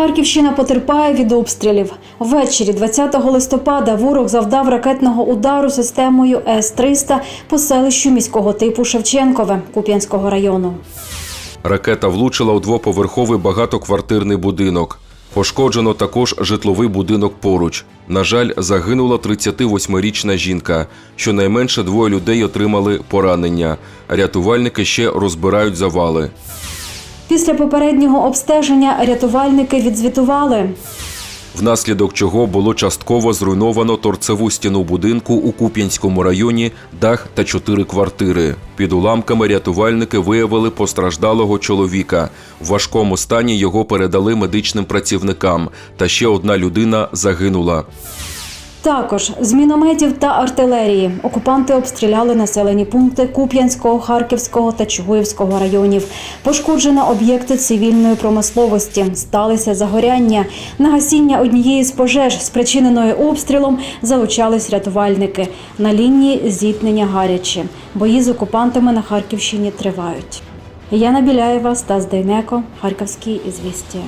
Харківщина потерпає від обстрілів. Ввечері 20 листопада ворог завдав ракетного удару системою С-300 по селищу міського типу Шевченкове Куп'янського району. Ракета влучила у двоповерховий багатоквартирний будинок. Пошкоджено також житловий будинок поруч. На жаль, загинула 38-річна жінка. Щонайменше двоє людей отримали поранення. Рятувальники ще розбирають завали. Після попереднього обстеження рятувальники відзвітували. внаслідок чого було частково зруйновано торцеву стіну будинку у Куп'янському районі, дах та чотири квартири. Під уламками рятувальники виявили постраждалого чоловіка. В важкому стані його передали медичним працівникам, та ще одна людина загинула. Також з мінометів та артилерії окупанти обстріляли населені пункти Куп'янського, Харківського та Чугуївського районів. Пошкоджено об'єкти цивільної промисловості. Сталися загоряння. На гасіння однієї з пожеж, спричиненої обстрілом, залучались рятувальники. На лінії зіткнення гарячі. Бої з окупантами на Харківщині тривають. Яна Біляєва, Стас Дейнеко, Харківські ізвістія.